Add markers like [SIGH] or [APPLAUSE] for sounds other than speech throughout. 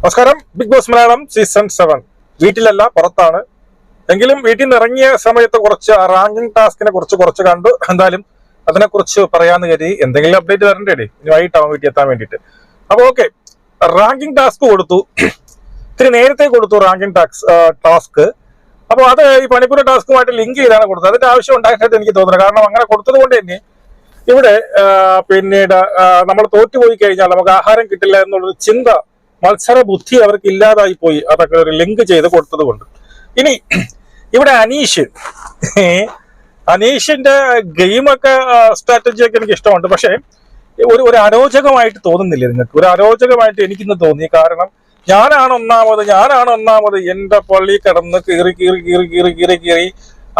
നമസ്കാരം. Bigg Boss Malayalam season seven. വീട്ടിലല്ല പുറത്താണ്. എങ്കിലും വീട്ടിൽ നിന്ന് ഇറങ്ങിയ സമയത്ത് കുറച്ച് റാങ്കിങ് ടാസ്കിനെ കുറിച്ച് കുറച്ച് കണ്ടു. എന്തായാലും അതിനെക്കുറിച്ച് പറയാന്ന് കരുതി എന്തെങ്കിലും അപ്ഡേറ്റ് തരണ്ടേ ഇനി? വൈകിട്ടാവും വീട്ടിൽ എത്താൻ വേണ്ടിയിട്ട്. അപ്പൊ ഓക്കെ റാങ്കിങ് ടാസ്ക് കൊടുത്തു. ഇത്തിരി നേരത്തെ കൊടുത്തു റാങ്കിങ് ടാക്സ് ടാസ്ക്. അപ്പോൾ അത് ഈ പണിപ്പുര ടാസ്കുമായിട്ട് ലിങ്ക് ചെയ്താണ് കൊടുത്തത്. അതിന്റെ ആവശ്യം ഉണ്ടായിട്ട് എനിക്ക് തോന്നുന്നത് കാരണം അങ്ങനെ കൊടുത്തത് കൊണ്ട് തന്നെ ഇവിടെ പിന്നീട് നമ്മൾ തോറ്റുപോയി കഴിഞ്ഞാൽ നമുക്ക് ആഹാരം കിട്ടില്ല എന്നുള്ളൊരു ചിന്ത മത്സര ബുദ്ധി അവർക്ക് ഇല്ലാതായി പോയി. അതൊക്കെ ഒരു ലിങ്ക് ചെയ്ത് കൊടുത്തത് കൊണ്ട് ഇനി ഇവിടെ അനീഷ്. അനീഷിന്റെ ഗെയിമൊക്കെ സ്ട്രാറ്റജി ഒക്കെ എനിക്ക് ഇഷ്ടമുണ്ട്. പക്ഷേ ഒരു ഒരു അരോചകമായിട്ട് തോന്നുന്നില്ല നിങ്ങൾക്ക്. ഒരു അരോചകമായിട്ട് എനിക്കിന്ന് തോന്നി. കാരണം ഞാനാണ് ഒന്നാമത് ഞാനാണ് ഒന്നാമത് എന്റെ പള്ളി കടന്ന് കീറി കീറി കീറി കീറി കീറി കീറി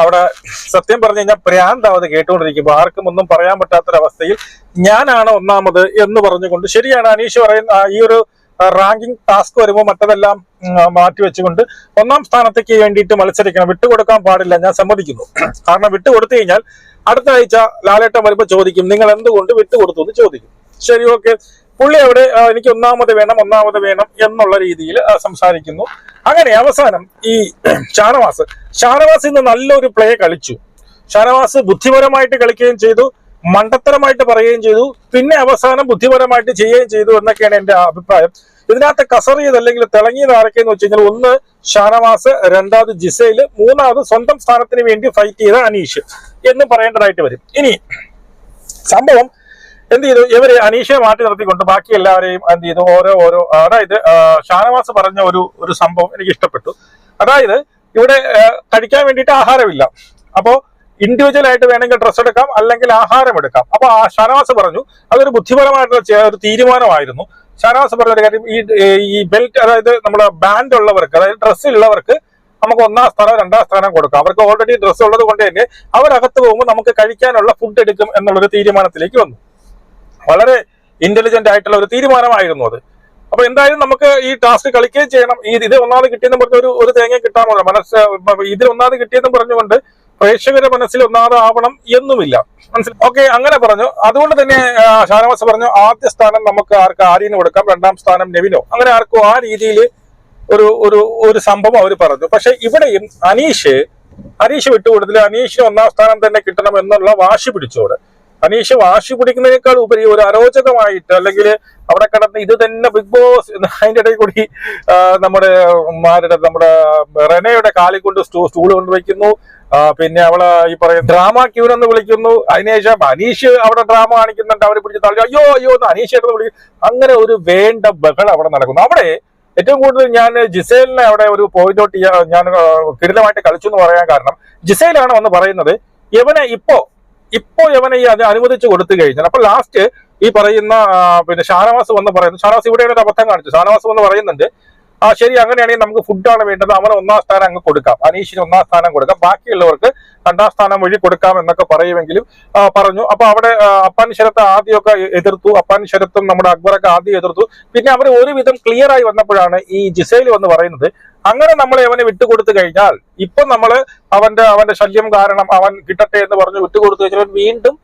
അവിടെ സത്യം പറഞ്ഞു കഴിഞ്ഞാൽ പ്രാന്താവത് കേട്ടുകൊണ്ടിരിക്കുമ്പോൾ ആർക്കും ഒന്നും പറയാൻ പറ്റാത്തൊരവസ്ഥയിൽ ഞാനാണ് ഒന്നാമത് എന്ന് പറഞ്ഞുകൊണ്ട് ശരിയാണ് അനീഷ് പറയുന്ന ഈ ഒരു റാങ്കിങ് ടാസ്ക് വരുമ്പോൾ മറ്റതെല്ലാം മാറ്റി വെച്ചുകൊണ്ട് ഒന്നാം സ്ഥാനത്തേക്ക് വേണ്ടിയിട്ട് മത്സരിക്കണം. വിട്ടുകൊടുക്കാൻ പാടില്ല ഞാൻ സമ്മതിക്കുന്നു. കാരണം വിട്ടുകൊടുത്തു കഴിഞ്ഞാൽ അടുത്ത ആഴ്ച ലാലേട്ടം വരുമ്പോൾ ചോദിക്കും നിങ്ങൾ എന്തുകൊണ്ട് വിട്ടുകൊടുത്തു? എന്ന് ചോദിക്കും. ശരി ഓക്കെ. പുള്ളി അവിടെ എനിക്ക് ഒന്നാമത് വേണം ഒന്നാമത് വേണം എന്നുള്ള രീതിയിൽ സംസാരിക്കുന്നു. അങ്ങനെ അവസാനം ഈ [CLEARS THROAT] ഷാനവാസ്. ഷാനവാസ് ഇന്ന് നല്ലൊരു പ്ലേ കളിച്ചു. ഷാനവാസ് ബുദ്ധിപരമായിട്ട് കളിക്കുകയും ചെയ്തു. മണ്ടത്തരമായിട്ട് പറയുകയും ചെയ്തു. പിന്നെ അവസാനം ബുദ്ധിപരമായിട്ട് ചെയ്യുകയും ചെയ്തു എന്നൊക്കെയാണ് എന്റെ അഭിപ്രായം. ഇതിനകത്ത് കസറിയത് അല്ലെങ്കിൽ തിളങ്ങിയത് ആരൊക്കെയെന്ന് വെച്ച് കഴിഞ്ഞാൽ ഒന്ന് ഷാനവാസ് രണ്ടാമത് ജിസൈൽ മൂന്നാമത് സ്വന്തം സ്ഥാനത്തിന് വേണ്ടി ഫൈറ്റ് ചെയ്ത അനീഷ് എന്ന് പറയേണ്ടതായിട്ട് വരും. ഇനി സംഭവം എന്ത് ചെയ്തു? ഇവർ അനീഷെ മാറ്റി നിർത്തിക്കൊണ്ട് ബാക്കി എല്ലാവരെയും എന്ത് ചെയ്തു? ഓരോ ഓരോ അതായത് ഷാനവാസ് പറഞ്ഞ ഒരു ഒരു സംഭവം എനിക്ക് ഇഷ്ടപ്പെട്ടു. അതായത് ഇവിടെ കഴിക്കാൻ വേണ്ടിയിട്ട് ആഹാരമില്ല. അപ്പോ ഇൻഡിവിജ്വൽ ആയിട്ട് വേണമെങ്കിൽ ഡ്രസ്സ് എടുക്കാം അല്ലെങ്കിൽ ആഹാരം എടുക്കാം. അപ്പൊ ആ ഷാനവാസ് പറഞ്ഞു അതൊരു ബുദ്ധിപരമായിട്ടുള്ള ഒരു തീരുമാനമായിരുന്നു. ഷാനവാസ് പറഞ്ഞ ഒരു കാര്യം ഈ ഈ ബെൽറ്റ് അതായത് നമ്മുടെ ബാൻഡ് ഉള്ളവർക്ക് അതായത് ഡ്രസ്സ് ഉള്ളവർക്ക് നമുക്ക് ഒന്നാം സ്ഥാനം രണ്ടാം സ്ഥാനം കൊടുക്കാം. അവർക്ക് ഓൾറെഡി ഡ്രസ്സ് ഉള്ളത് കൊണ്ട് തന്നെ അവരകത്ത് പോകുമ്പോൾ നമുക്ക് കഴിക്കാനുള്ള ഫുഡ് എടുക്കും എന്നുള്ളൊരു തീരുമാനത്തിലേക്ക് വന്നു. വളരെ ഇന്റലിജന്റ് ആയിട്ടുള്ള ഒരു തീരുമാനമായിരുന്നു അത്. അപ്പൊ എന്തായാലും നമുക്ക് ഈ ടാസ്ക് കളിക്കുകയും ചെയ്യണം. ഇത് ഒന്നാമത് കിട്ടിയെന്ന് പറഞ്ഞ ഒരു ഒരു തേങ്ങ കിട്ടാമോ മനസ്സ് ഇതിൽ ഒന്നാമത് കിട്ടിയെന്ന് പറഞ്ഞുകൊണ്ട് പ്രേക്ഷകരുടെ മനസ്സിൽ ഒന്നാമത് ആവണം എന്നുമില്ല. മനസ്സിലായി ഓക്കെ അങ്ങനെ പറഞ്ഞു. അതുകൊണ്ട് തന്നെ ഷാനവാസ് പറഞ്ഞു ആദ്യ സ്ഥാനം നമുക്ക് ആർക്ക് ആര്യന് കൊടുക്കാം രണ്ടാം സ്ഥാനം നെവിനോ. അങ്ങനെ ആർക്കും ആ രീതിയിൽ ഒരു ഒരു ഒരു സംഭവം അവർ പറഞ്ഞു. പക്ഷെ ഇവിടെയും അനീഷ് അനീഷ് വിട്ടുകൊടുത്തില്ല. അനീഷിന് ഒന്നാം സ്ഥാനം തന്നെ കിട്ടണം എന്നുള്ള വാശി പിടിച്ചോട്. അനീഷ് വാശി പിടിക്കുന്നതിനേക്കാൾ ഉപരി ഒരു അരോചകമായിട്ട് അല്ലെങ്കിൽ അവിടെ കിടന്ന് ഇത് തന്നെ ബിഗ് ബോസ് അതിന്റെ ഇടയിൽ കൂടി നമ്മുടെ മാരുടെ നമ്മുടെ റെനയുടെ കാലിൽ കൊണ്ട് സ്റ്റൂ സ്റ്റൂൾ കൊണ്ട് വെക്കുന്നു. പിന്നെ അവൾ ഈ പറയുന്ന ഡ്രാമ ക്യൂൻ എന്ന് വിളിക്കുന്നു. അതിനുശേഷം അനീഷ് അവിടെ ഡ്രാമ കാണിക്കുന്നുണ്ട്. അവരെ പിടിച്ച് തള്ളി. അയ്യോ അയ്യോ എന്ന് അനീഷ് എന്ന് വിളിക്കും അങ്ങനെ ഒരു വേണ്ട ബഹളം അവിടെ നടക്കുന്നു. അവിടെ ഏറ്റവും കൂടുതൽ ഞാൻ ജിസേലിനെ അവിടെ ഒരു പോയിന്റ് ഔട്ട് ഞാൻ കിടിലമായിട്ട് കളിച്ചു എന്ന് പറയാൻ കാരണം ജിസേലാണ് വന്ന് പറയുന്നത് ഇവനെ ഇപ്പോ ഇപ്പോ യവനെ ഈ അനുവദിച്ചു കൊടുത്തു കഴിഞ്ഞാൽ അപ്പൊ ലാസ്റ്റ് ഈ പറയുന്ന പിന്നെ ഷാനവാസ് വന്ന് പറയുന്നു. ഷാനവാസ് ഇവിടെയാണ് ഒരു അബദ്ധം കാണിച്ചു ഷാനവാസ് വന്ന് പറയുന്നുണ്ട് ആ ശരി അങ്ങനെയാണെങ്കിൽ നമുക്ക് ഫുഡാണ് വേണ്ടത്. അവന് ഒന്നാം സ്ഥാനം അങ്ങ് കൊടുക്കാം. അനീഷിന് ഒന്നാം സ്ഥാനം കൊടുക്കാം. ബാക്കിയുള്ളവർക്ക് രണ്ടാം സ്ഥാനം വഴി കൊടുക്കാം എന്നൊക്കെ പറയുമെങ്കിലും പറഞ്ഞു. അപ്പൊ അവിടെ അപ്പാൻ ശരത്ത് ആദ്യമൊക്കെ എതിർത്തു. അപ്പാൻ ശരത്തും നമ്മുടെ അക്ബറൊക്കെ ആദ്യം എതിർത്തു. പിന്നെ അവർ ഒരുവിധം ക്ലിയർ ആയി വന്നപ്പോഴാണ് ഈ ജിസൈൽ വന്ന് പറയുന്നത് അങ്ങനെ നമ്മൾ അവനെ വിട്ടുകൊടുത്തു കഴിഞ്ഞാൽ ഇപ്പൊ നമ്മൾ അവന്റെ അവന്റെ ശല്യം കാരണം അവൻ കിട്ടട്ടെ എന്ന് പറഞ്ഞ് വിട്ടുകൊടുത്തു കഴിഞ്ഞാൽ വീണ്ടും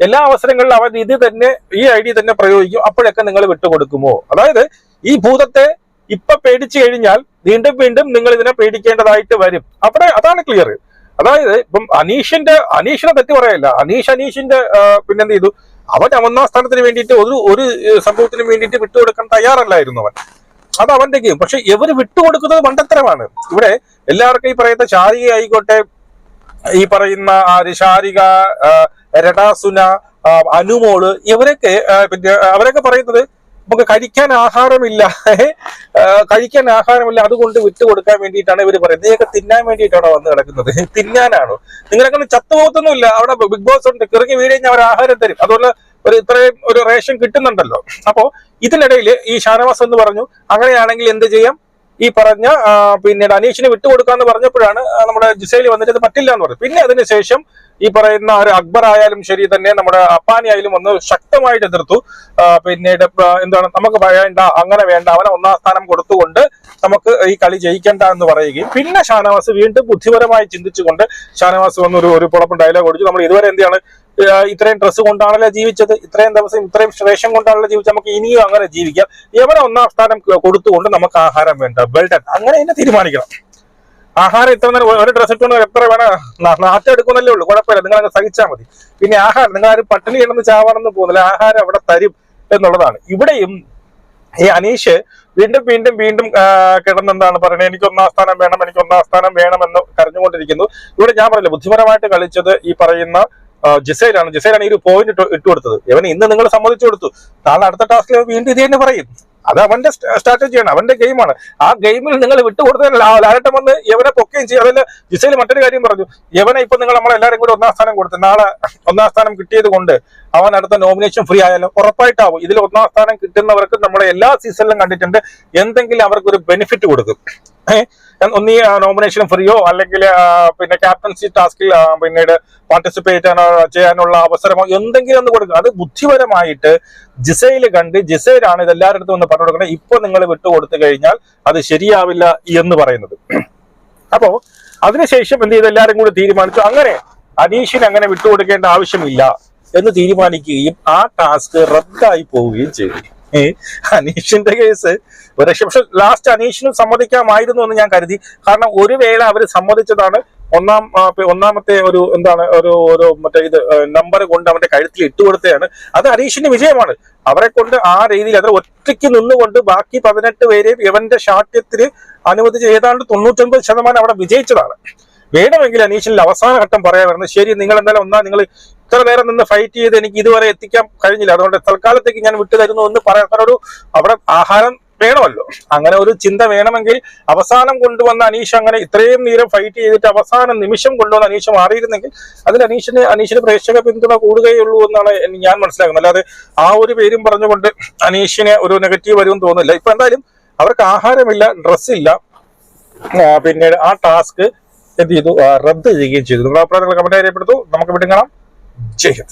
എല്ലാ അവസരങ്ങളിലും അവൻ ഇത് തന്നെ ഈ ഐഡിയ തന്നെ പ്രയോഗിക്കും. അപ്പോഴൊക്കെ നിങ്ങൾ വിട്ടുകൊടുക്കുമോ? അതായത് ഈ ഭൂതത്തെ ഇപ്പൊ പേടിച്ചു കഴിഞ്ഞാൽ വീണ്ടും വീണ്ടും നിങ്ങൾ ഇതിനെ പേടിക്കേണ്ടതായിട്ട് വരും. അവിടെ അതാണ് ക്ലിയർ അതായത് ഇപ്പം അനീഷിന്റെ അനീഷിനെ തെറ്റ് പറയല്ല. അനീഷ് അനീഷിന്റെ പിന്നെന്ത് ചെയ്തു? അവൻ ഒന്നാം സ്ഥാനത്തിന് വേണ്ടിയിട്ട് ഒരു ഒരു സംഭവത്തിന് വേണ്ടിയിട്ട് വിട്ടുകൊടുക്കാൻ തയ്യാറല്ലായിരുന്നു അവൻ. അത് അവന്റെ ഗെയിം. പക്ഷെ ഇവർ വിട്ടുകൊടുക്കുന്നത് മണ്ടത്തരമാണ്. ഇവിടെ എല്ലാവർക്കും ഈ പറയുന്ന ശാരിക ആയിക്കോട്ടെ ഈ പറയുന്ന ശാരിക രടാസുന അനുമോൾ ഇവരൊക്കെ പിന്നെ അവരൊക്കെ പറയുന്നത് നമുക്ക് കഴിക്കാൻ ആഹാരമില്ല. കഴിക്കാൻ ആഹാരമില്ല. അതുകൊണ്ട് വിട്ടുകൊടുക്കാൻ വേണ്ടിയിട്ടാണ് ഇവർ പറയുന്നത്. ഇതൊക്കെ തിന്നാൻ വേണ്ടിയിട്ടാണോ വന്ന് കിടക്കുന്നത്? തിന്നാനാണോ? നിങ്ങളൊക്കെ ചത്തുപോകത്തൊന്നുമില്ല. അവിടെ ബിഗ് ബോസ് ഉണ്ട്. കിറങ്ങി വീട് കഴിഞ്ഞാൽ അവർ ആഹാരം തരും. അതുപോലെ ഒരു ഇത്രയും ഒരു റേഷൻ കിട്ടുന്നുണ്ടല്ലോ. അപ്പോ ഇതിനിടയിൽ ഈ ഷാനവാസ് എന്ന് പറഞ്ഞു അങ്ങനെയാണെങ്കിൽ എന്ത് ചെയ്യാം? ഈ പറഞ്ഞ പിന്നീട് അനീഷിന് വിട്ടുകൊടുക്കാന്ന് പറഞ്ഞപ്പോഴാണ് നമ്മുടെ ജിസൈൽ വന്നിട്ട് ഇത് പറ്റില്ല എന്ന് പറഞ്ഞു പിന്നെ അതിനുശേഷം ഈ പറയുന്ന ഒരു അക്ബർ ആയാലും ശരി തന്നെ നമ്മുടെ അപ്പാനി ആയാലും ഒന്ന് ശക്തമായിട്ട് എതിർത്തു. പിന്നീട് എന്താണ് നമുക്ക് വേണ്ട അങ്ങനെ വേണ്ട അവനെ ഒന്നാം സ്ഥാനം കൊടുത്തുകൊണ്ട് നമുക്ക് ഈ കളി ജയിക്കണ്ട എന്ന് പറയുകയും പിന്നെ ഷാനവാസ് വീണ്ടും ബുദ്ധിപരമായി ചിന്തിച്ചുകൊണ്ട് ഷാനവാസ് വന്ന് ഒരു ഒരു പുളപ്പം ഡയലോഗ് ഓടിച്ചു നമ്മൾ ഇതുവരെ എന്താണ് ഇത്രയും ഡ്രസ്സ് കൊണ്ടാണല്ലോ ജീവിച്ചത്? ഇത്രയും ദിവസം ഇത്രയും ശ്രേഷം കൊണ്ടാണല്ലോ ജീവിച്ചത്? നമുക്ക് ഇനിയും അങ്ങനെ ജീവിക്കാം. യവനെ ഒന്നാം സ്ഥാനം കൊടുത്തുകൊണ്ട് നമുക്ക് ആഹാരം വേണ്ട. ബെൽഡൻ അങ്ങനെ തന്നെ തീരുമാനിക്കണം. ആഹാരം ഇത്ര നേരം ഒരു ഡ്രസ് ഇട്ടുകൊണ്ട് എത്ര വേണം? നാറ്റം എടുക്കുന്നല്ലേ ഉള്ളൂ. കുഴപ്പമില്ല. നിങ്ങൾ അങ്ങ് സഹിച്ചാൽ മതി. പിന്നെ ആഹാരം നിങ്ങൾ ആരും പട്ടിണി കിടന്ന് ചാവാണെന്ന് പോകുന്നില്ല. ആഹാരം അവിടെ തരും എന്നുള്ളതാണ്. ഇവിടെയും ഈ അനീഷ് വീണ്ടും വീണ്ടും വീണ്ടും കിടന്നെന്താണ് പറയുന്നത് എനിക്ക് ഒന്നാം സ്ഥാനം വേണം എനിക്ക് ഒന്നാം സ്ഥാനം വേണമെന്ന് കരഞ്ഞുകൊണ്ടിരിക്കുന്നു. ഇവിടെ ഞാൻ പറയില്ല ബുദ്ധിപരമായിട്ട് കളിച്ചത് ഈ പറയുന്ന ജിസൈലാണ് ജിസൈലാണ് ഈ ഒരു പോയിന്റ് ഇട്ട് കൊടുത്തത്. ഇവൻ ഇന്ന് നിങ്ങൾ സമ്മതിച്ചു കൊടുത്തു. നാളെ അടുത്ത ടാസ്കിൽ വീണ്ടും ഇത് തന്നെ പറയും. അത് അവന്റെ സ്ട്രാറ്റജിയാണ് അവന്റെ ഗെയിമാണ് ആ ഗെയിമിൽ നിങ്ങൾ വിട്ടുകൊടുത്തതിന് ലാലട്ടം വന്ന് യവനെ പൊക്കുകയും ചെയ്യും. അതല്ല ജിസൈൽ മറ്റൊരു കാര്യം പറഞ്ഞു. ഇവനെ ഇപ്പൊ നിങ്ങൾ നമ്മളെല്ലാരും കൂടി ഒന്നാം സ്ഥാനം കൊടുത്തു നാളെ ഒന്നാം സ്ഥാനം കിട്ടിയത് കൊണ്ട് അവൻ അടുത്ത നോമിനേഷൻ ഫ്രീ ആയാലും ഉറപ്പായിട്ടാവും. ഇതിൽ ഒന്നാം സ്ഥാനം കിട്ടുന്നവർക്ക് നമ്മളെ എല്ലാ സീസണിലും കണ്ടിട്ടുണ്ട്. എന്തെങ്കിലും അവർക്ക് ഒരു ബെനിഫിറ്റ് കൊടുക്കും. ഒന്നീ നോമിനേഷൻ ഫ്രീയോ അല്ലെങ്കിൽ പിന്നെ ക്യാപ്റ്റൻസി ടാസ്കിൽ പിന്നീട് പാർട്ടിസിപ്പേറ്റ് ചെയ്യാനുള്ള അവസരമോ എന്തെങ്കിലും ഒന്ന് കൊടുക്കുക അത് ബുദ്ധിപരമായിട്ട് ജിസയിൽ കണ്ട് ജിസയിലാണ് ഇത് എല്ലാവരുടെ അടുത്തും ഒന്ന് പറഞ്ഞു കൊടുക്കുന്നത് ഇപ്പൊ നിങ്ങൾ വിട്ടുകൊടുത്തു കഴിഞ്ഞാൽ അത് ശരിയാവില്ല എന്ന് പറയുന്നത്. അപ്പോ അതിനുശേഷം എന്ത് ചെയ്ത്? എല്ലാവരും കൂടി തീരുമാനിച്ചു. അങ്ങനെ അനീഷിന് അങ്ങനെ വിട്ടുകൊടുക്കേണ്ട ആവശ്യമില്ല എന്ന് തീരുമാനിക്കുകയും ആ ടാസ്ക് റദ്ദായി പോവുകയും ചെയ്തു. അനീഷിന്റെ കേസ് ഒരു രക്ഷ പക്ഷെ ലാസ്റ്റ് അനീഷിനും സമ്മതിക്കാമായിരുന്നു എന്ന് ഞാൻ കരുതി. കാരണം ഒരു വേള അവർ സമ്മതിച്ചതാണ്. ഒന്നാം ഒന്നാമത്തെ ഒരു എന്താണ് ഒരു ഒരു മറ്റേ ഇത് നമ്പർ കൊണ്ട് അവന്റെ കഴുത്തിൽ ഇട്ടുകൊടുത്തതാണ് അത് അനീഷിന്റെ വിജയമാണ്. അവരെ കൊണ്ട് ആ രീതിയിൽ അത് ഒറ്റയ്ക്ക് നിന്നുകൊണ്ട് ബാക്കി പതിനെട്ട് പേരെയും ഇവന്റെ ശാഠ്യത്തിന് അനുവദിച്ച് ഏതാണ്ട് തൊണ്ണൂറ്റൊൻപത് ശതമാനം അവിടെ വിജയിച്ചതാണ്. വേണമെങ്കിൽ അനീഷിന്റെ അവസാന ഘട്ടം പറയാമായിരുന്നു ശരി നിങ്ങൾ എന്തായാലും ഒന്നാ നിങ്ങൾ ഇത്ര നേരം നിന്ന് ഫൈറ്റ് ചെയ്ത് എനിക്ക് ഇതുവരെ എത്തിക്കാൻ കഴിഞ്ഞില്ല. അതുകൊണ്ട് തൽക്കാലത്തേക്ക് ഞാൻ വിട്ടുതരുന്നു എന്ന് പറയാൻ ഒരു അവിടെ ആഹാരം വേണമല്ലോ. അങ്ങനെ ഒരു ചിന്ത വേണമെങ്കിൽ അവസാനം കൊണ്ടുവന്ന അനീഷ് അങ്ങനെ ഇത്രയും നേരം ഫൈറ്റ് ചെയ്തിട്ട് അവസാന നിമിഷം കൊണ്ടുവന്ന അനീഷ് മാറിയിരുന്നെങ്കിൽ അതിൽ അനീഷിന് അനീഷിന് പ്രേക്ഷക പിന്തുണ കൂടുകയുള്ളൂ എന്നാണ് ഞാൻ മനസ്സിലാക്കുന്നത്. അല്ലാതെ ആ ഒരു പേരും പറഞ്ഞുകൊണ്ട് അനീഷിന് ഒരു നെഗറ്റീവ് വരുമെന്ന് തോന്നുന്നില്ല. ഇപ്പൊ എന്തായാലും അവർക്ക് ആഹാരമില്ല ഡ്രസ്സില്ല പിന്നീട് ആ ടാസ്ക് എന്ത് ചെയ്തു? റദ്ദ് ചെയ്യുകയും ചെയ്തു. നിങ്ങളുടെ അഭിപ്രായം നിങ്ങൾ കമന്റ് രേഖപ്പെടുത്തു. നമുക്ക് വീണ്ടും 谢谢。